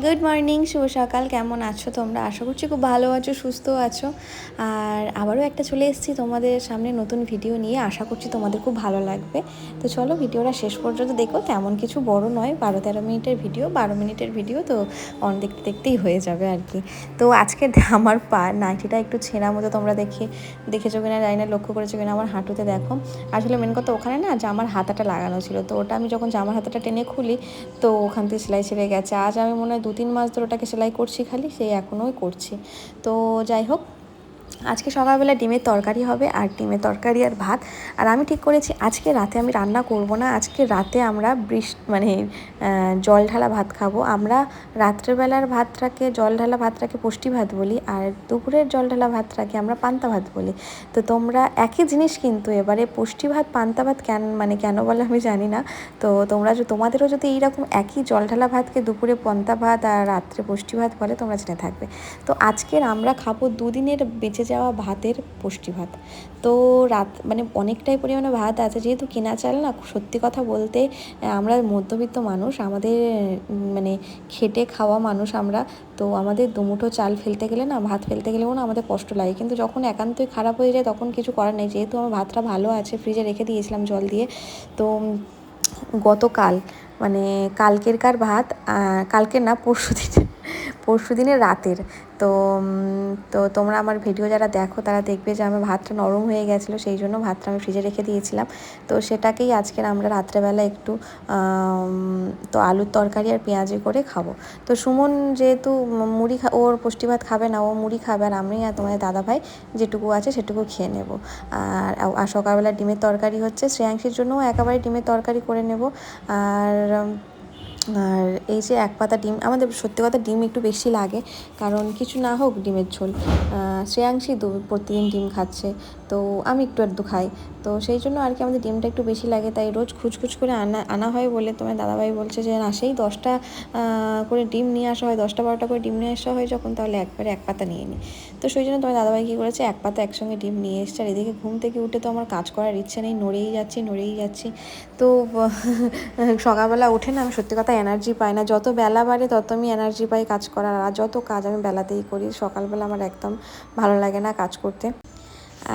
Good morning শুভ সকাল। কেমন আছো তোমরা? আশা করছি খুব ভালো আছো, সুস্থ আছো। আর আবারও একটা চলে এসেছি তোমাদের সামনে নতুন ভিডিও নিয়ে। আশা করছি তোমাদের খুব ভালো লাগবে। তো চলো ভিডিওটা শেষ পর্যন্ত দেখো। তেমন কিছু বড় নয়, বারো তেরো মিনিটের ভিডিও। বারো মিনিটের ভিডিও তো অন দেখতে দেখতেই হয়ে যাবে আর কি। তো আজকে আমার পা, নাইটিটা একটু ছেঁড়া মতো তোমরা দেখে, দেখেছ কিনা জানি না, লক্ষ্য করেছ কিনা আমার হাঁটুতে দেখো। আসলে মেন কথা ওখানে না জামার হাতাটা লাগানো ছিল। তো ওটা আমি যখন জামার হাতাটা টেনে খুলি, তো ওখান থেকে সেলাই ছেড়ে গেছে। আজ আমি মনে হয় দু তিন মাস ধরে ওটাকে সেলাই করছি খালি সেই এখনোই করছি। তো যাই হোক আজকে সকালবেলা ডিমের তরকারি হবে আর ডিমের তরকারি আর ভাত। আর আমি ঠিক করেছি, আজকে রাতে আমি রান্না করব না, আজকে রাতে আমরা বৃষ্টি মানে জল ঢালা ভাত খাব। আমরা রাত্রেবেলার ভাতটাকে, জল ঢালা ভাতটাকে পুষ্টি ভাত বলি আর দুপুরের জল ঢালা ভাতটাকে আমরা পান্তা ভাত বলি। তো তোমরা একই জিনিস কিন্তু এবারে পুষ্টি ভাত, পান্তা ভাত কেন মানে কেন বলে আমি জানি না। তো তোমরা তোমাদেরও যদি এইরকম একই জল ঢালা ভাতকে দুপুরে পান্তা ভাত আর রাত্রে পুষ্টি ভাত বলে তোমরা জেনে থাকবে। তো আজকের আমরা খাব দুদিনের বেঁচে যাওয়া ভাতের পুষ্টি ভাত। তো রাত মানে অনেকটাই পরিমাণে ভাত আছে, যেহেতু কেনা চাল না, সত্যি কথা বলতে আমরা মধ্যবিত্ত মানুষ, আমাদের মানে খেটে খাওয়া মানুষ আমরা, তো আমাদের দুমুঠো চাল ফেলতে গেলে না, ভাত ফেলতে গেলেও না আমাদের কষ্ট লাগে। কিন্তু যখন একান্তই খারাপ হয়ে যায়, তখন কিছু করার নেই। যেহেতু আমার ভাতটা ভালো আছে, ফ্রিজে রেখে দিয়েছিলাম জল দিয়ে, তো গতকাল মানে কালকেরকার ভাত কালকের না, পরশু দিন পরশু দিনের রাতের। তো তো তোমরা আমার ভিডিও যারা দেখো, তারা দেখবে যে আমার ভাতটা নরম হয়ে গেছিল, সেই জন্য ভাতটা আমি ফ্রিজে রেখে দিয়েছিলাম। তো সেটাকেই আজকের আমরা রাত্রেবেলা একটু তো আলুর তরকারি আর পেঁয়াজি করে খাব। তো সুমন যেহেতু মুড়ি ওর পুষ্টি ভাত খাবে না, ও মুড়ি খাবে আর আমি আর তোমাদের দাদাভাই যেটুকু আছে সেটুকু খেয়ে নেব। আর আর সকালবেলা ডিমের তরকারি হচ্ছে, শ্রেয়াংশীর জন্যও একেবারে ডিমের তরকারি করে নেব। আর আর এই যে এক পাতা ডিম, আমাদের সত্যি কথা ডিম একটু বেশি লাগে, কারণ কিছু না হোক ডিমের ঝোল। শ্রেয়াংশী দু প্রতিদিন ডিম খাচ্ছে। তো আমি একটু আধটু খাই। তো সেই জন্য আর কি আমাদের ডিমটা একটু বেশি লাগে, তাই রোজ খুচখুচ করে আনা আনা হয় বলে তোমার দাদাভাই বলছে যে, না, সেই দশটা করে ডিম নিয়ে আসা হয়, দশটা, বারোটা করে ডিম নিয়ে আসা হয় যখন, তাহলে একবারে এক পাতা নিয়ে নিই তো সেই জন্য তোমার দাদাভাই কী করেছে, এক পাতা একসঙ্গে ডিম নিয়ে এসছে। আর এদিকে ঘুম থেকে উঠে তো আমার কাজ করার ইচ্ছে নেই, নড়েই যাচ্ছি নড়েই যাচ্ছি। তো সকালবেলা উঠে না আমি সত্যি কথা এনার্জি পাই না। যত বেলা বাড়ে তত আমি এনার্জি পাই কাজ করার। আর যত কাজ আমি বেলাতেই করি, সকালবেলা আমার একদম ভালো লাগে না কাজ করতে।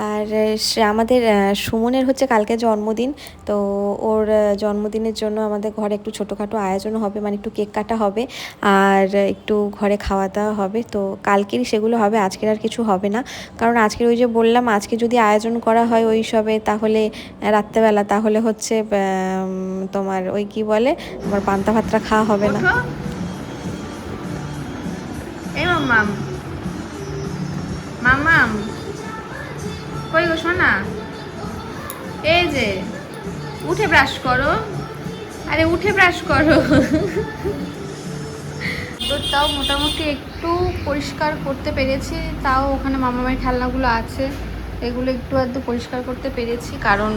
আর সে আমাদের সুমনের হচ্ছে কালকে জন্মদিন। তো ওর জন্মদিনের জন্য আমাদের ঘরে একটু ছোটোখাটো আয়োজন হবে মানে একটু কেক কাটা হবে। আর, একটু ঘরে খাওয়া দাওয়া হবে। তো কালকেরই সেগুলো হবে, আজকের আর কিছু হবে না। কারণ আজকের ওই যে বললাম, আজকে যদি আয়োজন করা হয় ওই সবে, তাহলে রাত্রেবেলা তাহলে হচ্ছে তোমার ওই কি বলে, আমার পান্তা ভাতটা খাওয়া হবে না। ওঠো। মাম্মাম কই গো সোনা? এই যে, উঠে ব্রাশ করো। আরে, উঠে ব্রাশ করো। তাও মোটামুটি একটু পরিষ্কার করতে পেরেছি, তাও ওখানে মামামের খেলনাগুলো আছে। এগুলো একটু আধটু পরিষ্কার করতে পেরেছি, কারণ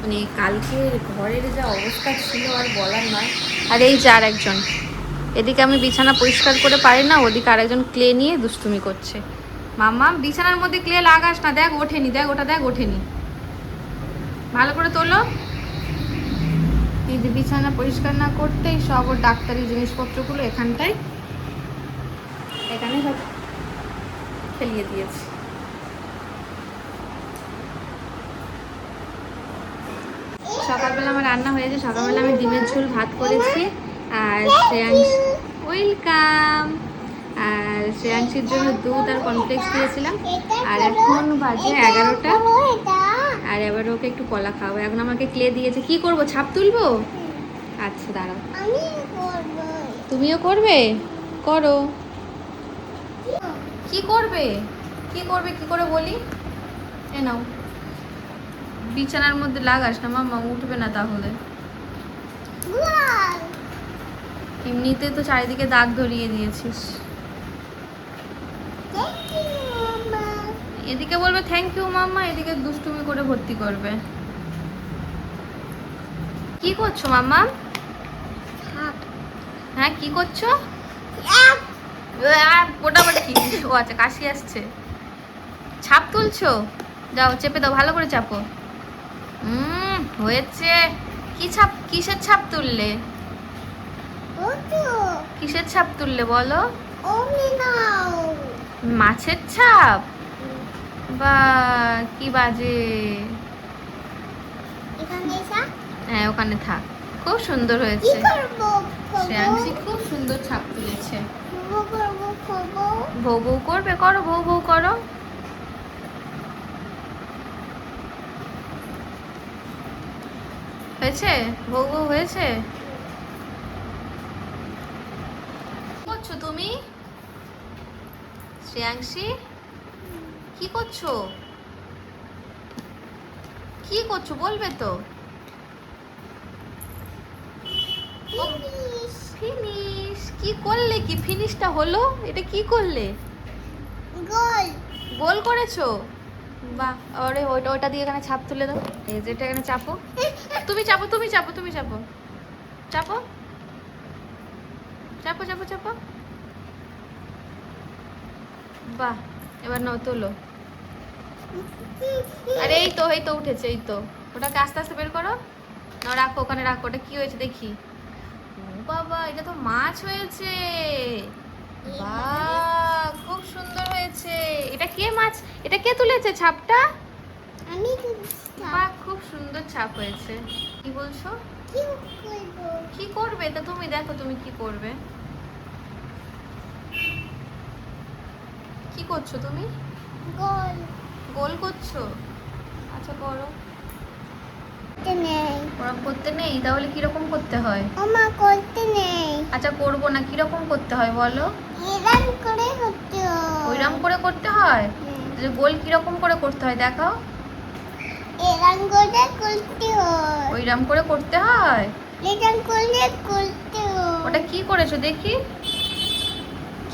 মানে কালকে ঘরের যা অবস্থা ছিল আর বলার নয়। আর এই যে আর একজন এদিকে আমি বিছানা পরিষ্কার করে পারি না, ওদিকে আরেকজন ক্লে নিয়ে দুষ্টুমি করছে। মাম্মা, বিছানার মধ্যে ক্লে লাগাস না, দেখ, ওঠেনি, দেখ, ওটা দেখ, ওঠেনি। ভালো করে তোলো। এই যে বিছানা পরিষ্কার না করতেই সব ওর ডাক্তারি জিনিসপত্রগুলো এখানটায় এখানে সব ফেলিয়ে দিয়েছি। সকালবেলা আমার রান্না হয়েছে, সকালবেলা আমি ডিমের ঝোল ভাত করেছি। আর ওয়েলকাম শ্রেয়াংশীর জন্য দুধ আর কনফ্লেক্স দিয়েছিলাম। আর এখন বাজে এগারোটা। আর এবার ওকে একটু কলা খাওয়াবো। এখন আমাকে ক্লে দিয়েছে। কি করব? ছাপ তুলবো? আচ্ছা দাঁড়াও। তুমিও করবে? করো। কি করবে? কি করবে? কি করে বলি? এ নাও। বিছানার মধ্যে লাগাস না মামা উঠবে না তাহলে। এমনিতে তো চারিদিকে দাগ ধরিয়ে দিয়েছিস। এদিকে বলবে থ্যাংক ইউ মাম্মা। এদিকে দুষ্টুমি করে ভর্তি করবে। কি করছ মাম্মা? হ্যাঁ কি করছ? আবার কি ও আচ্ছা কাশি আসছে। ছাপ তুলছো? যাও চেপে দাও ভালো করে চাপো। হুম হয়েছে। কি ছাপ কিসের ছাপ তুললে? কিসের ছাপ তুললে বলো? মাছের ছাপ? বা কি বাজে? হ্যাঁ ওখানে থাক। খুব সুন্দর হয়েছে। শ্রেয়াংশী খুব? সুন্দর ছাপ তুলেছে। করব করব করব? করো বউ বউ করো। হয়েছে? বউ বউ হয়েছে? করছ তুমি? শ্রেয়াংশী? কি করছ? কি করছ বলবে তো? Finish finish. কি করলে কি? ফিনিশটা হলো? এটা কি করলে? গোল। গোল করেছ? বাহ ওরে ওইটা ওটা দিয়ে এখানে ছাপ তুলে দাও। এই যে এটা এখানে চাপো। তুমি চাপো তুমি চাপো তুমি চাপো। চাপো? চাপো চাপো চাপো। বাহ। এবার নাও তোলো। আরে এই তো এই তো উঠেছে এই তো। ওটাকে আস্তে আস্তে বের করো। না রাখো ওখানে রাখো। ওটা কি হয়েছে দেখি। বাবা এটা তো মাছ হয়েছে। খুব সুন্দর হয়েছে। এটা কে মাছ? এটা কে তুলেছে ছাপটা? আমি বাহ খুব সুন্দর ছাপ হয়েছে। কি বলছো? কি কি করবে? তা তুমি দেখো তুমি কি করবে। কি করছ তুমি? গোল। গোল করছ? আচ্ছা করো। করতে নেই। ওরম করতে নেই? তাহলে কীরকম করতে হয়? ওমা করতে নেই। আচ্ছা করব না। কীরকম করতে হয় বলো? এরম করে হতে ওইরকম করে করতে হয়? যে গোল কীরকম করে করতে হয় দেখাও। এরম করে করতে হয়। ওইরকম করে করতে হয়? এরম করলে করতে হয়। ওটা কি করেছ দেখি।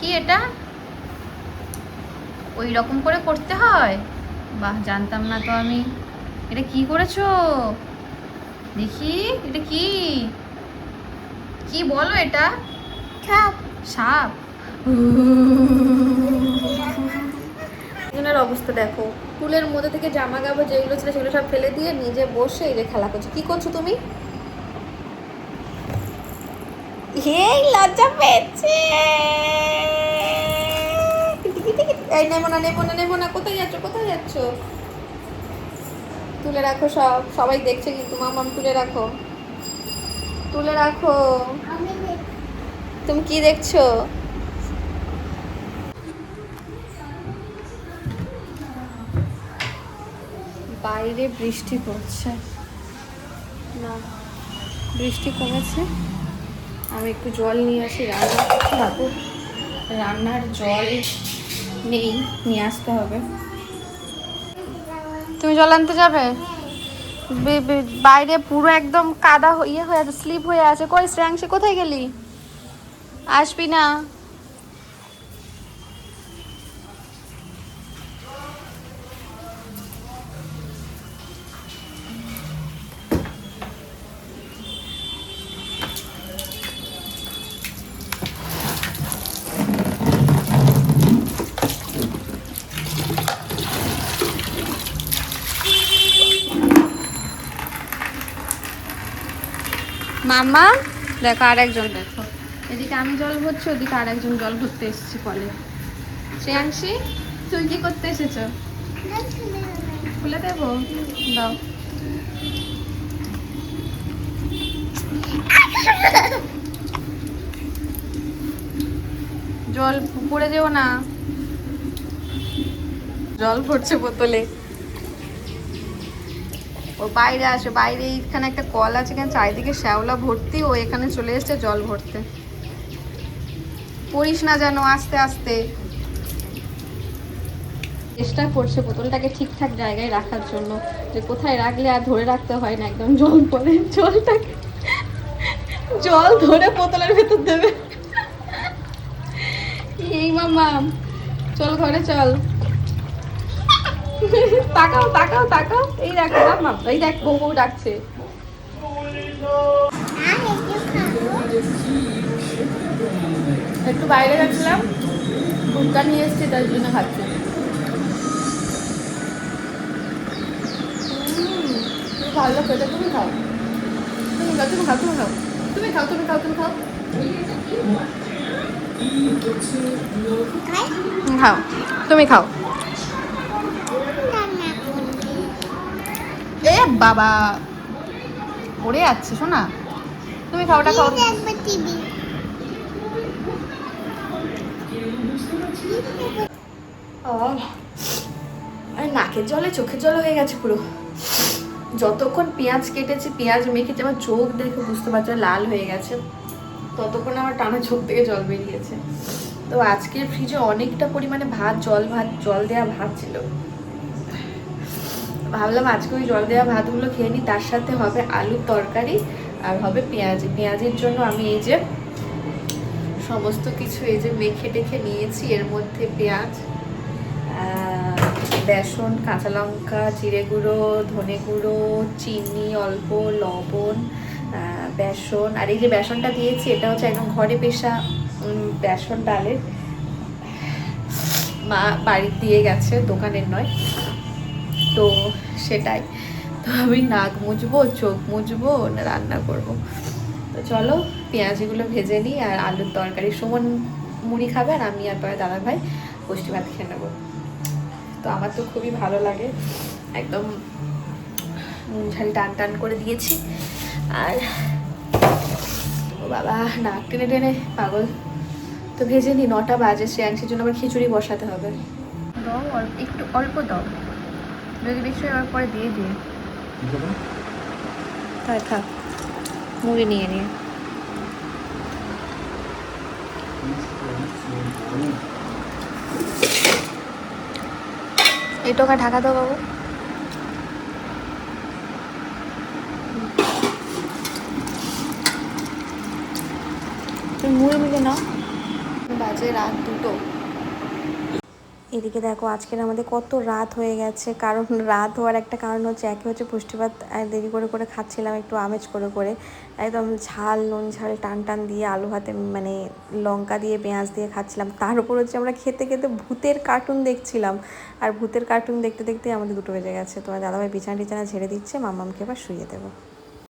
কি এটা? ওই রকম করে করতে হয়? বাহ জানতাম না তো আমি। এটা কি করেছ? দেখি এটা কি? কি বলো এটা? সাপ। দুজনের অবস্থা দেখো। কুলের মধ্যে থেকে জামা কাপড় যেগুলো ছিল সেগুলো সব ফেলে দিয়ে নিজে বসে এই যে খেলা করছ। কি করছ তুমি? এই লজ্জা পেয়েছে। এই নেব না নেব না নেব না, কোথায় যাচ্ছ কোথায় যাচ্ছ? তুলে রাখো সব, সবাই দেখছে কিন্তু মামাম তুলে রাখো। তুলে রাখো। তুমি কি দেখছ? বাইরে বৃষ্টি পড়ছে। না, বৃষ্টি কমেছে। আমি একটু জল নিয়ে আসি, রান্না বাবু রান্নার জল নেই, নিয়ে আসতে হবে। তুমি জল আনতে যাবে? বাইরে পুরো একদম কাদা ইয়ে হয়ে আছে, স্লিপ হয়ে আছে। কই শ্রেয়াংশী, কোথায় গেলি? আসবি না। মামা, দেখো আরেকজন দেখো। এদিকে আমি জল ভরছি, ওদিকে আরেকজন জল ভরতে এসেছি কলে। শ্রেয়াংশী তুই কি করতে এসেছ? খুলে দেবো? দাও। জল পড়ে যেও না। জল পড়ছে বোতলে। ও বাইরে আসে, বাইরে এইখানে একটা কল আছে, এখানে চারিদিকে শ্যাওলা ভর্তি, ও এখানে চলে এসেছে জল ভরতে। পড়িস না যেন, আস্তে আস্তে। চেষ্টা করছে বোতলটাকে ঠিকঠাক জায়গায় রাখার জন্য, যে কোথায় রাখলে আর ধরে রাখতে হয় না একদম জল পরে জলটাকে জল ধরে বোতলের ভেতর দেবে। এই মামা চল ঘরে চল। তাকাও তাকাও তাকাও। এই দেখো এই দেখ, বউ বউ ডাকছে। একটু বাইরে যাচ্ছিলাম ফুচকা নিয়ে এসেছি, তার জন্য খাচ্ছি। ভালো খেতে, তুমি খাও। তুমি খাও তুমি খাও তুমি খাও। তুমি খাও তুমি খাও তুমি খাও। খাও, তুমি খাও রান্না করবি এ বাবা। পড়ে যাচ্ছে শোনা। তুমি খাওয়াটা খাও। আর নাকের জলে চোখের জল হয়ে গেছে পুরো। যতক্ষণ পেঁয়াজ কেটেছি পেঁয়াজ মেখেছি আমার চোখ দেখে বুঝতে পারছ লাল হয়ে গেছে। ততক্ষণ আমার টানা চোখ থেকে জল বেরিয়েছে। তো আজকের ফ্রিজে অনেকটা পরিমাণে ভাত জল ভাত জল দেওয়া ভাত ছিল। ভাবলাম আজকে ওই জল দেওয়া ভাতগুলো খেয়ে নিই, তার সাথে হবে আলুর তরকারি আর হবে পেঁয়াজ। পেঁয়াজের জন্য আমি এই যে সমস্ত কিছু এই যে মেখে টেখে নিয়েছি, এর মধ্যে পেঁয়াজ বেসন, কাঁচা লঙ্কা, জিরে গুঁড়ো, ধনে গুঁড়ো, চিনি, অল্প, লবণ বেসন। আর এই যে বেসনটা দিয়েছি, এটা হচ্ছে একদম ঘরে পেশা বেসন, ডালের। মা বাড়ির দিয়ে গেছে, দোকানের নয়। তো সেটাই। তো আমি নাক মুছবো, চোখ মুছবো, না রান্না করব। তো চলো, পেঁয়াজিগুলো ভেজে নিই আর আলুর তরকারি। সুমন মুড়ি খাবে আর আমি আর পরে দাদা ভাই পুষ্টি ভাত খেয়ে নেব। তো আমার তো খুবই ভালো লাগে। একদম ঝাল টান টান করে দিয়েছি। আর বাবা, নাক টেনে টেনে, পাগল। তো ভেজে নি নটা বাজে শ্রেয়াংশের জন্য আবার খিচুড়ি বসাতে হবে। দম অল্প, একটু অল্প দাও। যদি বেশি হয়, পরে দিয়ে দিয়ে থাক থাক মুড়ি নিয়ে নিয়ে। এই টোকা ঢাকা দাও বাবু। তুমি মুড়ি মিলে নাও। বাজে রাত দুটো। এদিকে দেখো আজকের আমাদের কত রাত হয়ে গেছে। কারণ রাত হওয়ার একটা কারণ হচ্ছে একে হচ্ছে পুষ্টিপাত আহ, দেরি করে করে খাচ্ছিলাম একটু আমেজ করে করে। একদম ঝাল নুন ঝাল টান টান দিয়ে আলু হাতে মানে লঙ্কা দিয়ে পেঁয়াজ দিয়ে খাচ্ছিলাম। তার উপর হচ্ছে আমরা খেতে খেতে ভূতের কার্টুন দেখছিলাম। আর ভূতের কার্টুন দেখতে দেখতে আমাদের দুটো বেজে গেছে। তোমার দাদাভাই বিছানা টিছানা ঝেড়ে দিচ্ছে মাম্মামকে এবার শুয়ে দেবো।